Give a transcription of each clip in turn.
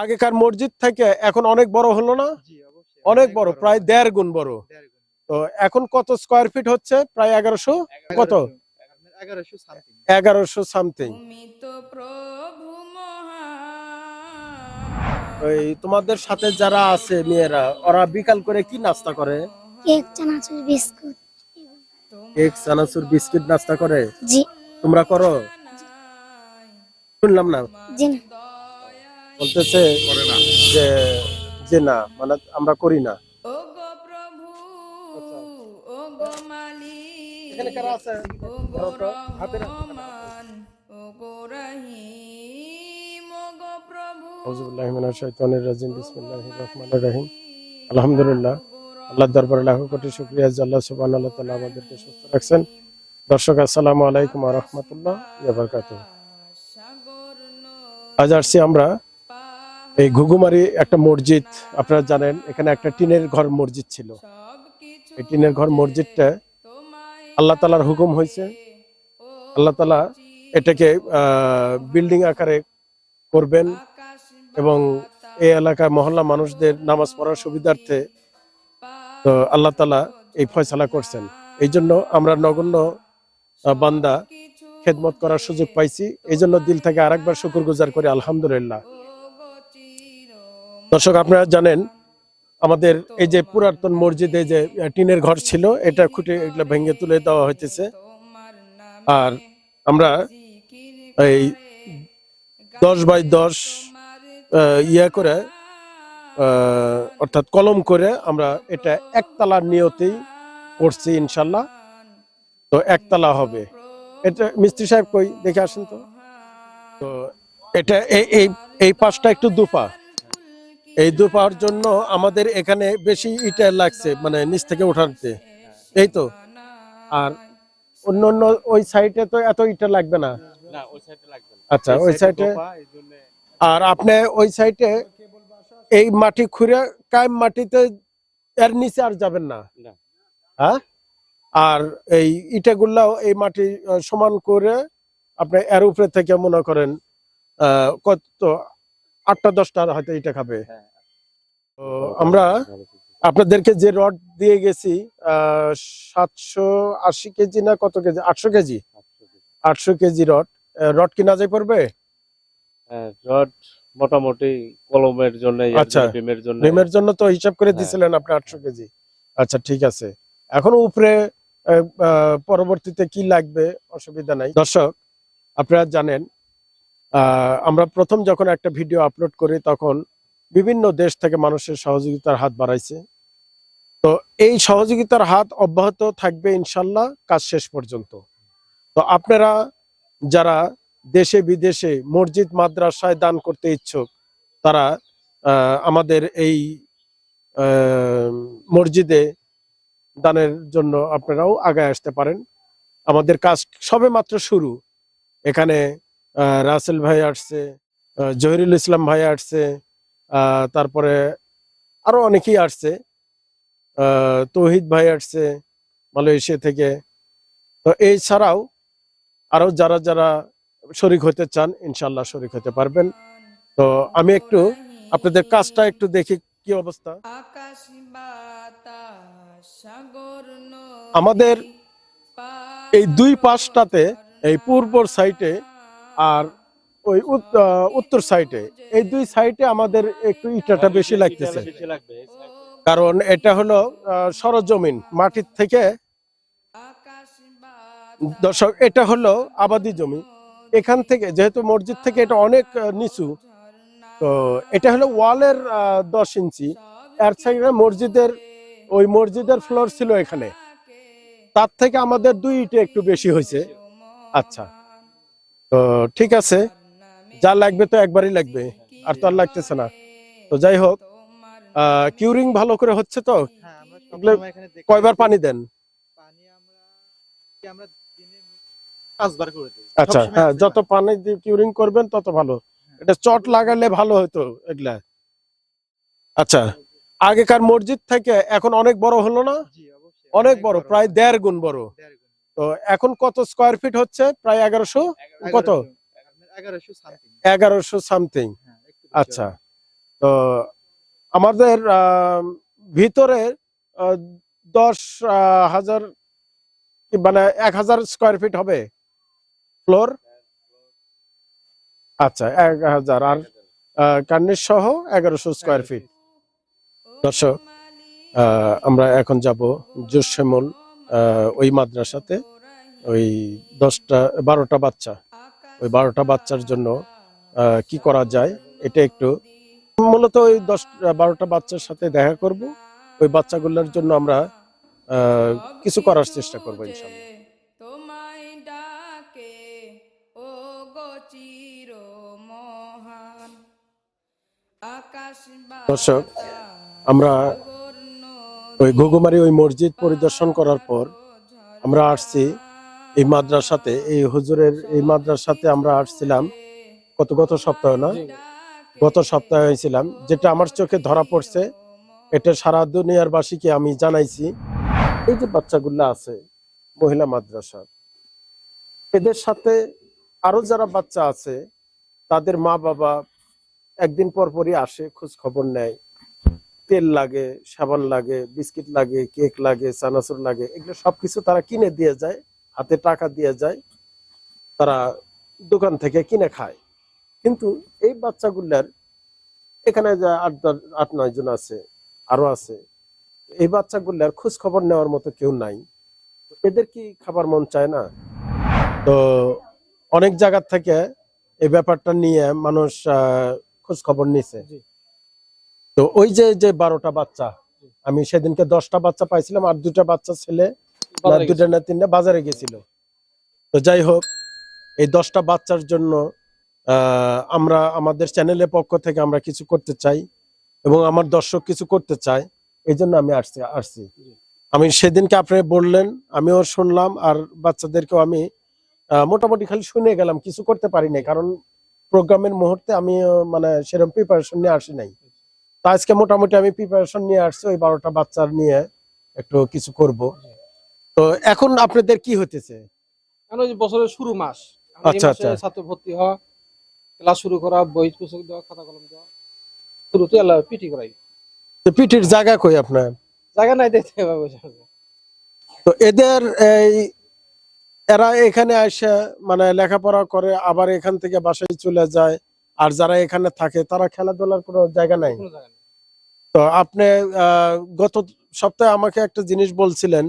আগেকার মসজিদ থেকে এখন অনেক বড় হলো না? অনেক বড় প্রায় দেড় গুণ বড়। তো এখন কত স্কোয়ার ফিট হচ্ছে? প্রায় এগারোশো? কত? এগারোশো সামথিং ওই তোমাদের সাথে যারা আছে মেয়েরা ওরা বিকাল করে কি নাস্তা করে? কেক চানাচুর বিস্কুট। কেক চানাচুর বিস্কিট নাস্তা করে? জি। তোমরা করো? শুনলাম না। জি না। বলতেছে যে যে না মানে আমরা করি না। ও গো প্রভু ও গো মালিক এখানে কারা আছে? ও গো ধরো তো, হাতে রাখো। রহমান ও গো রহিম ও গো প্রভু। আউযুবিল্লাহি মিনাশ শাইতানির রাজিম বিসমিল্লাহির রহমানির রহিম। আলহামদুলিল্লাহ আল্লাহর দরবারে লাখো কোটি শুকরিয়া যে আল্লাহ সুবহানাহু ওয়া তাআলা আমাদেরকে সুস্থ রাখছেন। দর্শক আসসালামু আলাইকুম ওয়া রাহমাতুল্লাহ ওয়া বারাকাতুহু। সাগর আজ আসছি আমরা এই ঘুঘুমারি একটা মসজিদ, আপনারা জানেন, এখানে একটা টিনের ঘর মসজিদ ছিল। এই টিনের ঘর মসজিদটা আল্লাহ তালার হুকুম হয়েছে। আল্লাহ তালা এটাকে বিল্ডিং আকারে করবেন এবং এই এলাকার মহল্লা মানুষদের নামাজ পড়ার সুবিধার্থে, তো আল্লাহ তালা এই ফয়সালা করছেন। এই জন্য আমরা নগণ্য বান্দা খেদমত করার সুযোগ পাইছি। এই জন্য দিল থেকে আরেকবার শুকুর গুজার করি, আলহামদুলিল্লাহ। দর্শক, আপনারা জানেন, আমাদের এই যে পুরাতন মসজিদে যে টিনের ঘর ছিল, এটা খুঁটে এগুলো ভেঙে তুলে দেওয়া হইতেছে। আর আমরা এই দশ বাই দশ ইয়ে করে অর্থাৎ কলম করে আমরা এটা একতলার নিয়তেই করছি ইনশাল্লাহ। তো একতলা হবে। এটা মিস্ত্রি সাহেব কই? দেখে আসেন তো। তো এটা এই এই পাশটা একটু দুপা এই দুপার জন্য আমাদের এখানে বেশি ইটা লাগছে মানে নিচ থেকে উঠাতে এই তো। আর অন্য অন্য ওই সাইডে তো এত ইটা লাগবে না। আচ্ছা ওই সাইডে জন্যে আর আপনি ওই সাইডে এই মাটি খুঁড়ে কায়েম মাটিতে এর নিচে আর যাবেন না। হ্যাঁ? আর এই ইটাগুলাও এই মাটি সমান করে আপনি এর উপরে থেকে মনে করেন আহ, কত আটটা দশটা হয়তো ইটা খাবে। হ্যাঁ। আমরা আপনাদেরকে যে রড দিয়ে গেছি আহ, সাতশো আশি কেজি না কত কেজি? আটশো কেজি? আটশো কেজি রড। রড কিনা যায় পড়বে? হ্যাঁ, রড মোটামুটি কলমের জন্য আচ্ছা। জন্য। ডিমের জন্য তো হিসাব করে হ্যাঁ। দিছিলেন আপনি আটশো কেজি। আচ্ছা ঠিক আছে। এখন উপরে পরবর্তীতে কি লাগবে? অসুবিধা নাই। দর্শক আপনারা জানেন আহ, আমরা প্রথম যখন একটা ভিডিও আপলোড করি তখন বিভিন্ন দেশ থেকে মানুষের সহযোগিতার হাত বাড়াইছে। তো এই সহযোগিতার হাত অব্যাহত থাকবে ইনশাল্লাহ কাজ শেষ পর্যন্ত। তো আপনারা যারা দেশে বিদেশে মসজিদ মাদ্রাসায় দান করতে ইচ্ছুক, তারা আমাদের এই মসজিদে দানের জন্য আপনারাও আগায় আসতে পারেন। আমাদের কাজ সবে মাত্র শুরু। এখানে রাসেল ভাই আসছে জহিরুল ইসলাম ভাই আসছে তারপরে আরও অনেকেই আসছে। তৌহিদ ভাই আসছে মালয়েশিয়া থেকে। তো এই ছাড়াও আরও যারা যারা শরিক হতে চান ইনশাল্লাহ শরিক হতে পারবেন। তো আমি একটু আপনাদের কাজটা একটু দেখি কি অবস্থা। আমাদের এই দুই পাশটাতে, এই পূর্ব সাইটে আর ওই উত্তর সাইডে এই দুই সাইডে আমাদের একটু ইটাটা বেশি লাগতেছে। কারণ এটা হলো সরজমিন, মাটির থেকে দর্শক, এটা হলো আবাদি জমি। এখান থেকে, যেহেতু মসজিদ থেকে এটা অনেক নিচু, তো এটা হলো ওয়ালের দশ ইঞ্চি। এর সাইডে মসজিদের, ওই মসজিদের ফ্লোর ছিল এখানে। তার থেকে আমাদের দুই ইটে একটু বেশি হয়েছে। আচ্ছা। তো ঠিক আছে। যা লাগবে তো একবারই লাগবে আর তো আর লাগতেছে না। তো যাই হোক কিউরিং ভালো করে হচ্ছে তো? হ্যাঁ কয়বার পানি দেন? আচ্ছা হ্যাঁ যত পানি। দিয়ে কিউরিং করবেন তত ভালো। এটা চট লাগালে ভালো হতো এগুলা। আচ্ছা আগেকার মসজিদ থেকে এখন অনেক বড় হলো না? অনেক বড় প্রায় দেড় গুণ বড়। তো এখন কত স্কোয়ার ফিট হচ্ছে? প্রায় এগারোশো। কত? এগারোশো- সামথিং হ্যাঁ আচ্ছা। তো আমাদের ভিতরে দশ হাজার মানে এক হাজার স্কোয়ার ফিট হবে। ফ্লোর আচ্ছা এক হাজার। আর কার্নিশ সহ এগারোশো স্কোয়ার ফিট দর্শক আমরা এখন যাব জোশ্যামল ওই মাদ্রাসাতে। ওই দশটা বারোটা বাচ্চা। ওই বারোটা বাচ্চার জন্য কি করা যায় এটা একটু। মূলত ওই দশ বারোটা বাচ্চার সাথে দেখা করব। ওই বাচ্চাগুলোর জন্য আমরা কিছু করার চেষ্টা করব ইনশাল্লাহ তোমায় ডাকে ও চির আকাশ দর্শক, আমরা ওই ঘুঘুমারি ওই মসজিদ পরিদর্শন করার পর আমরা আসছি। এই মাদ্রাসাতে এই হুজুরের এই মাদ্রাসাতে আমরা আসছিলাম কত গত সপ্তাহ না? গত সপ্তাহে হয়েছিলাম যেটা আমার চোখে ধরা পড়ছে এটা সারা দুনিয়ার বাসীকে আমি জানাইছি। এই যে বাচ্চাগুলো আছে মহিলা মাদ্রাসার এদের সাথে আরও যারা বাচ্চা আছে তাদের মা বাবা একদিন পর পরই আসে খোঁজ খবর নেয়। তেল লাগে সাবান লাগে বিস্কিট লাগে কেক লাগে চানাচুর লাগে এগুলো সবকিছু তারা কিনে দিয়ে যায়। হাতে টাকা দিয়ে যায় তারা দোকান থেকে কিনে খায়। কিন্তু এই বাচ্চাগুলার এখানে যা আট দশ আট নয় জন আছে আরও আছে এই বাচ্চাগুলার খোঁজ খবর নেওয়ার মতো কেউ নাই। এদের কি খাবার মন চায় না? তো অনেক জায়গা থেকে এই ব্যাপারটা নিয়ে মানুষ খোঁজ খবর নিছে। তো ওই যে যে বারোটা বাচ্চা আমি সেদিনকে দশটা বাচ্চা পাইছিলাম আর দুটা বাচ্চা ছেলে না দুটা না তিনটা বাজারে গেছিল। তো যাই হোক এই দশটা বাচ্চার জন্য আমরা আমাদের চ্যানেলের পক্ষ থেকে আমরা কিছু করতে চাই এবং আমার দর্শক কিছু করতে চায় এই জন্য আমি আসছি আসছি। আমি সেদিনকে আপনি বললেন আমিও শুনলাম আর বাচ্চাদেরকেও আমি মোটামুটি খালি শুনে গেলাম কিছু করতে পারি নাই কারণ প্রোগ্রামের মুহূর্তে আমি মানে সেরকম প্রিপারেশন নিয়ে আসি নাই। তা আজকে মোটামুটি আমি প্রিপারেশন নিয়ে আসছি ওই বারোটা বাচ্চার নিয়ে একটু কিছু করব। তো এখন আপনাদের কি হতেছে ওই বছরের শুরু মাস। আচ্ছা, আচ্ছা। ছাত্র ভর্তি হওয়া ক্লাস শুরু করা বই পুস্তক দেওয়া খাতা কলম দেওয়া শুরুতে আল্লাহ পিটি করাই। তো পিঠির জায়গা কই আপনার? জায়গা নাই দেখতে বসে। তো এদের এই এরা এখানে আসে মানে লেখাপড়া করে আবার এখান থেকে বাসায় চলে যায় আর যারা এখানে থাকে তারা খেলাধুলার কোনো জায়গা নাই। তো আপনি আহ, গত সপ্তাহে আমাকে একটা জিনিস বলছিলেন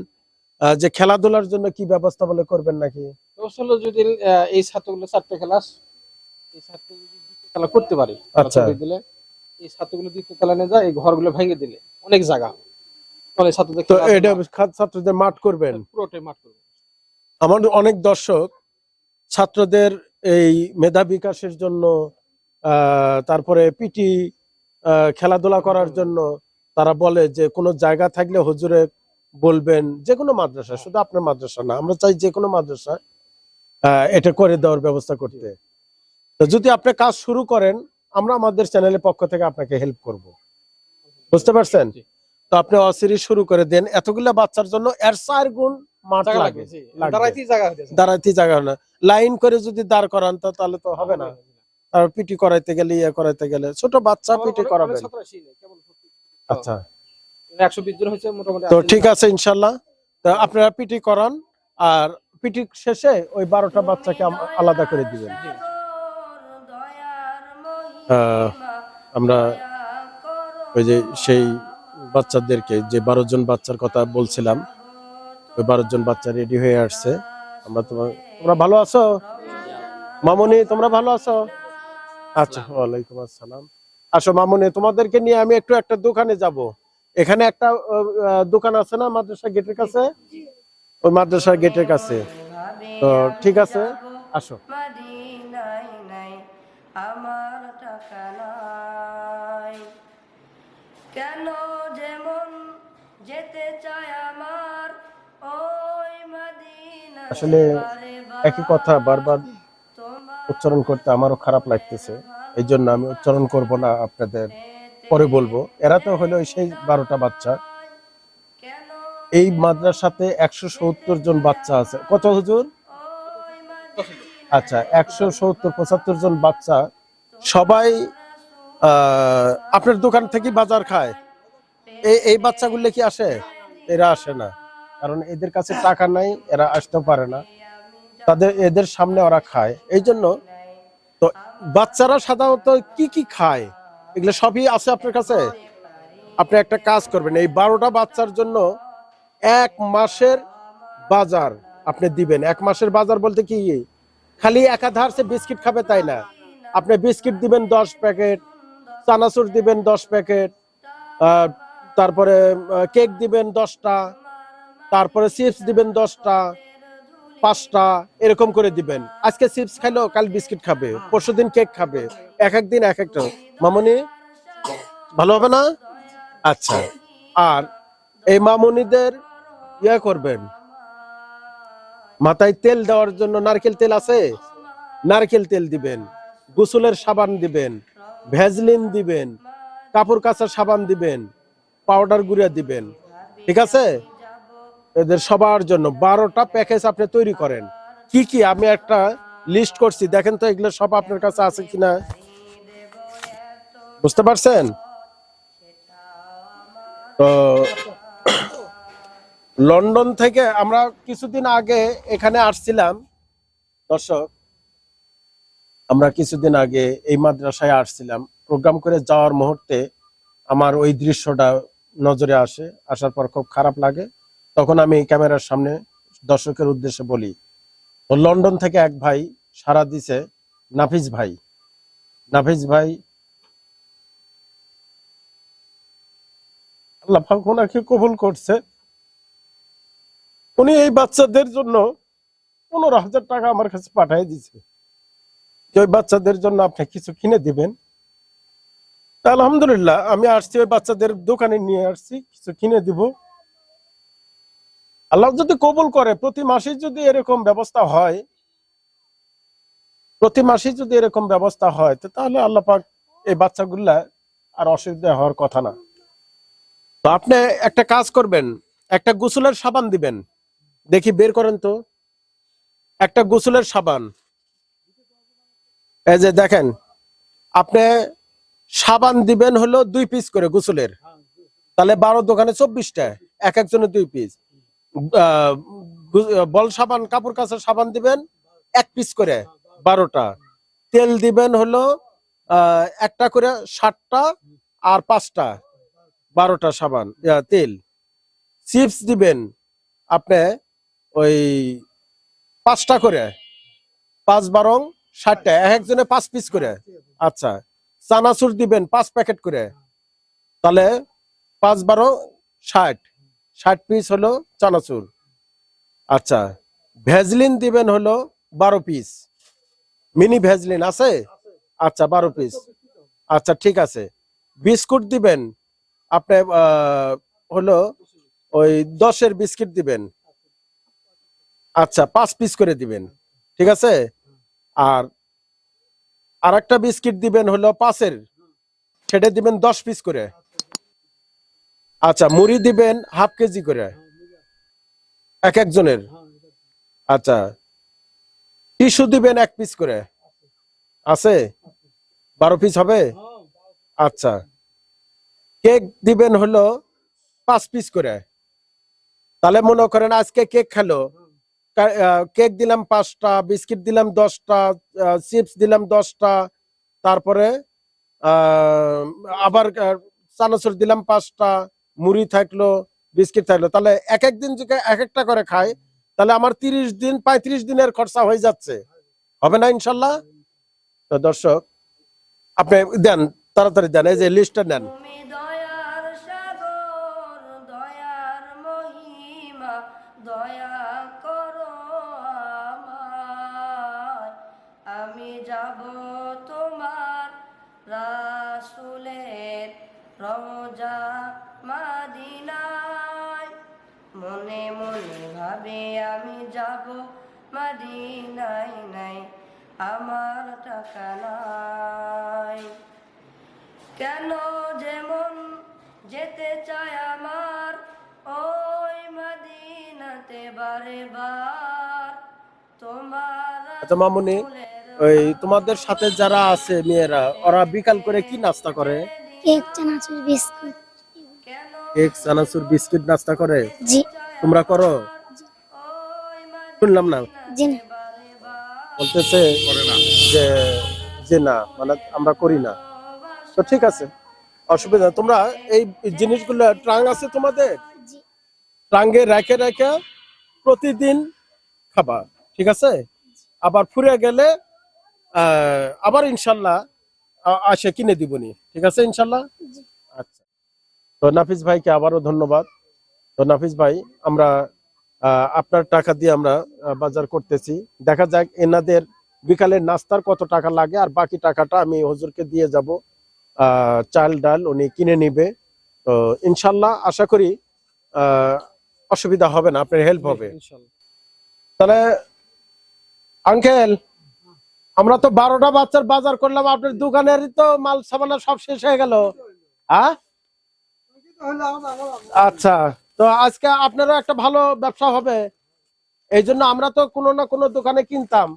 যে খেলাধুলার জন্য কি ব্যবস্থা বলে করবেন নাকি? হলো যদি এই ছাত্রগুলো চারটে ক্লাস এই ছাত্রগুলো খেলা করতে পারি আচ্ছা। দিলে এই ছাত্রগুলো দ্বিতীয় খেলা নিয়ে যায় এই ঘরগুলো ভেঙে দিলে অনেক জায়গা। ছাত্রদের তো এটা মাঠ, ছাত্রদের মাঠ করবেন? পুরোটাই মাঠ আমার অনেক দর্শক ছাত্রদের এই মেধা বিকাশের জন্য আহ, তারপরে পিটি খেলাধুলা করার জন্য তারা বলে যে কোনো জায়গা থাকলে হুজুরে বলবেন যে কোনো মাদ্রাসা শুধু আপনার মাদ্রাসা না আমরা চাই যে কোনো মাদ্রাসা এটা করে দেওয়ার ব্যবস্থা করতে। তো যদি আপনি কাজ শুরু করেন আমরা আমাদের চ্যানেলের পক্ষ থেকে আপনাকে হেল্প করব। বুঝতে পারছেন? তো আপনি অসিরি শুরু করে দেন এতগুলা বাচ্চার জন্য এর চার গুণ মাঠ লাগে। দাঁড়াইতে জায়গা না। লাইন করে যদি দাঁড় করান তো তাহলে তো হবে না। আর পিটি করাইতে গেলে ইয়ে করাইতে গেলে ছোট বাচ্চা পিটি করাবেন। ভর্তি। আচ্ছা। তো আসেই ঠিক। আছে ইনশাল্লাহ। তো আপনারা পিটি করান আর পিটি শেষে ওই বারোটা বাচ্চাকে আলাদা করে দিবেন। আমরা ওই যে সেই বাচ্চাদেরকে যে বারো জন বাচ্চার কথা বলছিলাম ওই বারো জন বাচ্চা রেডি হয়ে আসছে। আমরা তোমার তোমরা ভালো আছো? মামুনি তোমরা ভালো আছো? আচ্ছা ওয়ালাইকুম আসসালাম। আসো মামুনি তোমাদেরকে নিয়ে আমি একটু একটা দোকানে যাব। এখানে একটা দোকান আছে না মাদ্রাসা গেটের কাছে? ওই মাদ্রাসা গেটের কাছে। তো ঠিক আছে আসো। আমার টাকা নাই। কেন যেমন যেতে চায় আমার ওই মদিনা আসলে একই কথা বারবার উচ্চারণ করতে আমারও খারাপ লাগতেছে। এই জন্য আমি উচ্চারণ করব না আপনাদের। পরে বলব, এরা তো হলো সেই বারোটা বাচ্চা। এই মাদ্রাসাতে একশো সত্তর জন বাচ্চা আছে। কত হুজুর? আচ্ছা একশো সত্তর, পঁচাত্তর জন বাচ্চা। সবাই আপনার দোকান থেকে বাজার খায়। এই এই বাচ্চাগুলো কি আসে? এরা আসে না। কারণ এদের কাছে টাকা নাই, এরা আসতে পারে না। তাদের, এদের সামনে ওরা খায়। এই জন্য তো বাচ্চারা সাধারণত কি কি খায়? এগুলো সবই আছে আপনার কাছে? আপনি একটা কাজ করবেন, এই বারোটা বাচ্চার জন্য এক মাসের বাজার আপনি দিবেন। এক মাসের বাজার বলতে কি? খালি একাধার সে বিস্কিট খাবে তাই না? আপনি বিস্কিট দিবেন দশ প্যাকেট, চানাচুর দিবেন দশ প্যাকেট তারপরে কেক দিবেন দশটা, তারপরে চিপস দিবেন দশটা পাঁচটা এরকম করে দিবেন। আজকে চিপস খাইলো, কাল বিস্কিট খাবে পরশু দিন কেক খাবে, এক একদিন এক একটা। মামনি, ভালো হবে না? আচ্ছা আর এই মামনিদের ইয়া করবেন। মাথায় তেল দেওয়ার জন্য নারকেল তেল আছে? নারকেল তেল দিবেন, গোসলের সাবান দিবেন, ভেজলিন দিবেন, কাপড় কাচার সাবান দিবেন, পাউডার গুঁড়া দিবেন। ঠিক আছে? এদের সবার জন্য বারোটা প্যাকেজ আপনি তৈরি করেন। কি কি? আমি একটা লিস্ট করছি। দেখেন তো এগুলো সব আপনার কাছে আছে কিনা। বুঝতে পারছেন? তো লন্ডন থেকে আমরা কিছুদিন আগে এখানে আসছিলাম। দর্শক, আমরা কিছুদিন আগে এই মাদ্রাসায় আসছিলাম। প্রোগ্রাম করে যাওয়ার মুহূর্তে আমার ওই দৃশ্যটা নজরে আসে। আসার পর খুব খারাপ লাগে। তখন আমি ক্যামেরার সামনে দর্শকের উদ্দেশ্যে বলি তো লন্ডন থেকে এক ভাই সারা দিছে নাফিজ ভাই। নাফিজ ভাই, আল্লাহ ওনাকে কবুল করছে। উনি এই বাচ্চাদের জন্য পনেরো হাজার টাকা আমার কাছে পাঠিয়ে দিছে। ওই বাচ্চাদের জন্য আপনি কিছু কিনে দিবেন। তা আলহামদুলিল্লাহ, আমি আসছি ওই বাচ্চাদের দোকানে নিয়ে আসছি, কিছু কিনে দিব। আল্লাহ যদি কবুল করে, প্রতি মাসে যদি এরকম ব্যবস্থা হয়, প্রতি মাসে যদি এরকম ব্যবস্থা হয়, তো তাহলে আল্লাহ পাক এই বাচ্চাগুলা আর অসুবিধা হওয়ার কথা না। তো আপনি একটা কাজ করবেন, একটা গোসলের সাবান দিবেন। দেখি, বের করেন তো। একটা গোসলের সাবান। এই যে দেখেন, আপনি সাবান দিবেন হলো দুই পিস করে গোসলের। তাহলে বারো দোকানে চব্বিশটা, এক একজনের দুই পিস। বল সাবান, কাপড় কাচার সাবান দিবেন, এক পিস করে, বারোটা। তেল দিবেন হলো একটা করে ষাটটা আর পাঁচটা, বারোটা সাবান তেল। চিপস দিবেন আপনি ওই পাঁচটা করে, পাঁচ বারং ষাটটা, এক একজনে পাঁচ পিস করে। আচ্ছা চানাচুর দিবেন পাঁচ প্যাকেট করে। তাহলে পাঁচ বারো ষাট। ষাট পিস হলো চানাচুর। আচ্ছা ভেজলিন দিবেন হলো বারো পিস মিনি ভেজলিন আছে? আচ্ছা বারো পিস আচ্ছা ঠিক আছে। বিস্কুট দিবেন, আপনি হলো ওই দশের বিস্কিট দিবেন। আচ্ছা পাঁচ পিস করে দিবেন, ঠিক আছে? আর আর একটা বিস্কিট দিবেন হলো পাঁচের। সেটা দিবেন দশ পিস করে। আচ্ছা মুড়ি দিবেন হাফ কেজি করে। এক একজনের? আচ্ছা। টিস্যু দিবেন এক পিস করে। আছে? বারো পিস হবে? আচ্ছা। কেক দিবেন হলো পাঁচ পিস করে। তাহলে মনে করেন আজকে কেক খেলো। কেক দিলাম পাঁচটা, বিস্কিট দিলাম দশটা চিপস দিলাম দশটা, তারপরে আবার চানাচুর দিলাম পাঁচটা মুড়ি থাকল, বিস্কিট থাকল, তাহলে এক এক দিন যদি এক একটা করে খায় তাহলে আমার তিরিশ দিন, পঁয়ত্রিশ দিনের খরচা হয়ে যাচ্ছে। হবে না ইনশাল্লাহ? তো দর্শক, আপনি দেন, তাড়াতাড়ি দেন, এই যে লিস্টটা নেন। মনে মনে ভাবে আমি যাব মাদিনায় নাই আমার টাকা নাই। কেন যেমন যেতে চায় আমার ওই মদিনাতে বারে বার। তোমার আচ্ছা, মামুনি, ওই তোমাদের সাথে যারা আছে মেয়েরা ওরা বিকাল করে কি নাস্তা করে? কেক চানাচুর বিস্কুট। কেক চানাচুর বিস্কিট নাস্তা করে? জি। তোমরা করো? শুনলাম না। জি না। বলতেছে যে যে না মানে আমরা করি না। তো ঠিক আছে অসুবিধা। তোমরা এই জিনিসগুলো ট্রাং আছে তোমাদের? ট্রাঙ্গে রেখে রেখে প্রতিদিন খাবা ঠিক আছে? আবার ফুরে গেলে আহ, আবার ইনশাল্লাহ আসে কিনে দিবনি ঠিক আছে ইনশাল্লাহ? আচ্ছা। তো নাফিস ভাইকে আবারও ধন্যবাদ। তো নাফিস ভাই আমরা আপনার টাকা দিয়ে আমরা বাজার করতেছি। দেখা যাক এনাদের বিকালের নাস্তার কত টাকা লাগে আর বাকি টাকাটা আমি হুজুরকে দিয়ে যাব। আহ, চাল ডাল উনি কিনে নিবে। তো ইনশাল্লাহ আশা করি আহ, অসুবিধা হবে না আপনার হেল্প হবে। তাহলে আঙ্কেল আমরা তো বারোটা বাচ্চার বাজার করলাম আপনার দোকানের তো মাল সামানা সব শেষ হয়ে গেল। হ্যাঁ আচ্ছা তো আজকে আপনারও একটা ভালো ব্যবসা হবে। এই জন্য আমরা তো কোনো না কোনো দোকানে কিনতাম।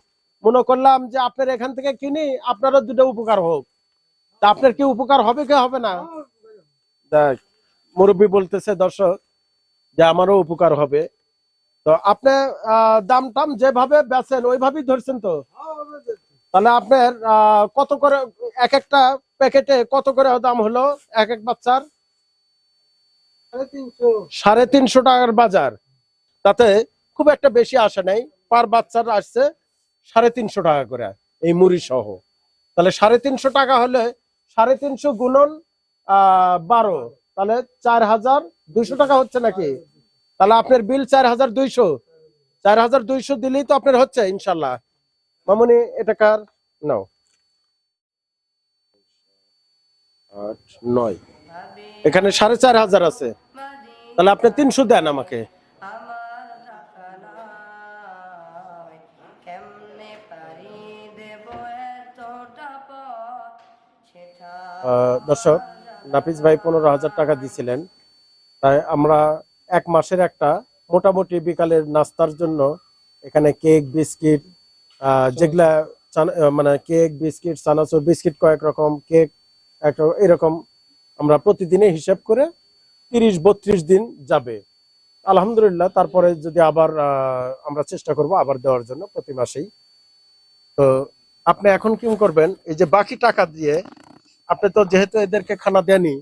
মনে করলাম যে আপনার এখান থেকে কিনি আপনারও দুটো উপকার হোক। তা আপনার কি উপকার হবে কি হবে না? দেখ মুরব্বী বলতেছে দর্শক যে আমারও উপকার হবে। তো আপনি দাম টাম যেভাবে বেচেন ওইভাবেই ধরছেন তো? তাহলে আপনার কত করে এক একটা প্যাকেটে কত করে দাম হলো? এক এক বাচ্চার? সাড়ে তিনশো। টাকার বাজার। তাতে খুব একটা বেশি আসে নাই। পার বাচ্চার আসছে সাড়ে তিনশো টাকা করে এই মুড়ি সহ তাহলে সাড়ে তিনশো টাকা হলে সাড়ে তিনশো গুণন বারো। তাহলে চার হাজার দুইশো টাকা হচ্ছে নাকি? তাহলে আপনার বিল চার হাজার দুইশো। চার হাজার দুইশো দিলেই তো আপনার হচ্ছে, ইনশাল্লাহ। মামুনি, এটা কার? নাও। আট, নয়। এখানে সাড়ে চার হাজার আছে। তাহলে আপনি তিনশো দেন আমাকে। দর্শক নাফিস ভাই পনেরো হাজার টাকা দিছিলেন। তাই আমরা এক মাসের একটা মোটামুটি বিকালের নাস্তার জন্য এখানে কেক, বিস্কিট যেগুলা মানে কেক, বিস্কিট, চানাচুর, বিস্কিট কয়েক রকম, কেক, একটা এরকম আমরা প্রতিদিনে হিসাব করে তিরিশ বত্রিশ দিন যাবে। আলহামদুলিল্লাহ তারপরে যদি আবার আমরা চেষ্টা করব আবার দেওয়ার জন্য প্রতি মাসেই। তো আপনি এখন কি করবেন? এই যে বাকি টাকা দিয়ে আপনি তো যেহেতু এদেরকে খানা দেনই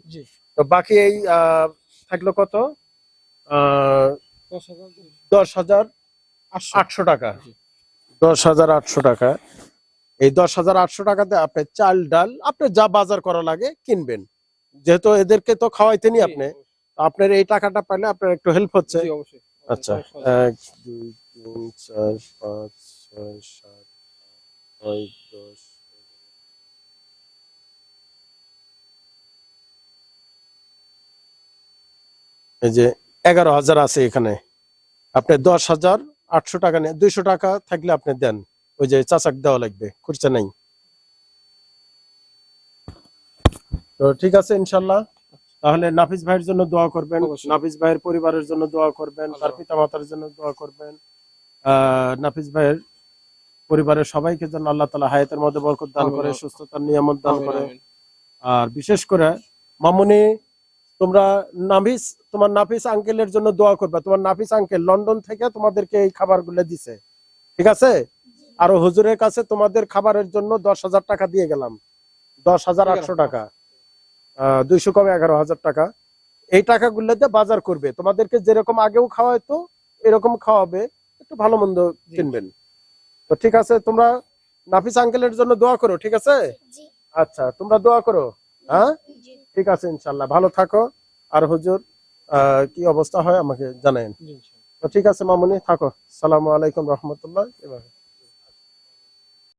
তো বাকি এই থাকল কত। দশ হাজার আটশো। টাকা। দশ হাজার আটশো টাকা। এই দশ হাজার আটশো টাকাতে আপনি চাল ডাল আপনি যা বাজার করা লাগে কিনবেন। যেহেতু এদেরকে তো খাওয়াইতেনি আপনি আপনার এই টাকাটা পাইলে আপনার একটু হেল্প হচ্ছে। আচ্ছা এক দুই তিন চার পাঁচ ছয় সাত নয় দশ এই যে এগারো হাজার আছে এখানে। আপনি দশ হাজার আটশো টাকা নেন দুইশো টাকা থাকলে আপনি দেন। ওই যে চাচাক দেওয়া লাগবে খুরচা নাই। তো ঠিক আছে ইনশাল্লাহ তাহলে নাফিস ভাইয়ের জন্য দোয়া করবেন। নাফিস ভাইয়ের পরিবারের জন্য দোয়া করবেন তার পিতা মাতার জন্য দোয়া করবেন। নাফিস ভাইয়ের পরিবারের সবাইকে যেন আল্লাহ তালা হায়াতের মধ্যে বরকত দান করে সুস্থতার নিয়ামত দান করে। আর বিশেষ করে মামুনি তোমরা নাফিস তোমার নাফিস আঙ্কেলের জন্য দোয়া করবে। তোমার নাফিস আঙ্কেল লন্ডন থেকে তোমাদেরকে এই খাবারগুলো দিছে। ঠিক আছে? আর হুজুরের কাছে তোমাদের খাবারের জন্য দশ হাজার টাকা দিয়ে গেলাম। দশ হাজার আটশো টাকা। দুইশো কমে এগারো হাজার টাকা। এই টাকাগুলোতে বাজার করবে। তোমাদেরকে যেরকম আগেও খাওয়াইতো এরকম খাওয়াবে। একটু ভালো মন্দ কিনবেন। তো ঠিক আছে তোমরা নাফিস আঙ্কেলের জন্য দোয়া করো ঠিক আছে? আচ্ছা তোমরা দোয়া করো হ্যাঁ? ঠিক আছে ইনশাল্লাহ। ভালো থাকো। আর হুজুর আহ, কি অবস্থা হয় আমাকে জানাবেন জি, ইনশাল্লাহ। তো ঠিক আছে মামুনি থাকো। সালামু আলাইকুম রহমতুল্লাহ। এভাবে